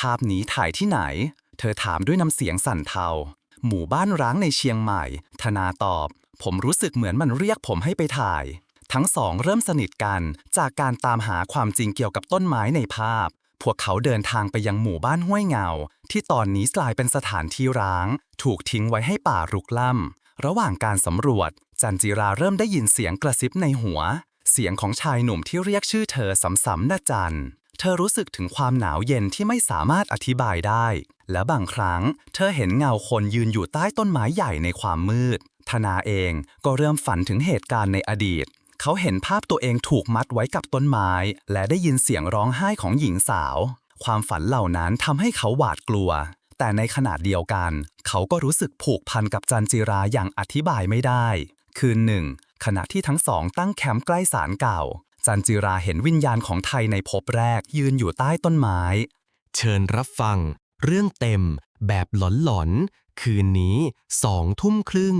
ภาพนี้ถ่ายที่ไหน เธอถามด้วยน้ำเสียงสั่นเทา หมู่บ้านร้างในเชียงใหม่ ธนาตอบ ผมรู้สึกเหมือนมันเรียกผมให้ไปถ่าย ทั้งสองเริ่มสนิทกันจากการตามหาความจริงเกี่ยวกับต้นไม้ในภาพ พวกเขาเดินทางไปยังหมู่บ้านห้วยเงา ที่ตอนนี้กลายเป็นสถานที่ร้าง ถูกทิ้งไว้ให้ป่ารุกล่ำ ระหว่างการสำรวจ จันจิราเริ่มได้ยินเสียงกระซิบในหัว เสียงของชายหนุ่มที่เรียกชื่อเธอซ้ำๆนะจัน เธอรู้สึกถึงความหนาวเย็นที่ไม่สามารถอธิบายได้ และบางครั้ง เธอเห็นเงาคนยืนอยู่ใต้ต้นไม้ใหญ่ในความมืด ธนาเองก็เริ่มฝันถึงเหตุการณ์ในอดีต เขาเห็นภาพตัวเองถูกมัดไว้กับต้นไม้ และได้ยินเสียงร้องไห้ของหญิงสาว ความฝันเหล่านั้นทำให้เขาหวาดกลัว แต่ในขณะเดียวกัน เขาก็รู้สึกผูกพันกับจันจิราอย่างอธิบายไม่ได้ คืนหนึ่งขณะที่ทั้งสองตั้งแคมป์ใกล้ศาลเก่า จันจิราเห็นวิญญาณของไทยในภพแรกยืนอยู่ใต้ต้นไม้ เชิญรับฟัง เรื่องเต็มแบบหลอนๆ คืนนี้สองทุ่มครึ่ง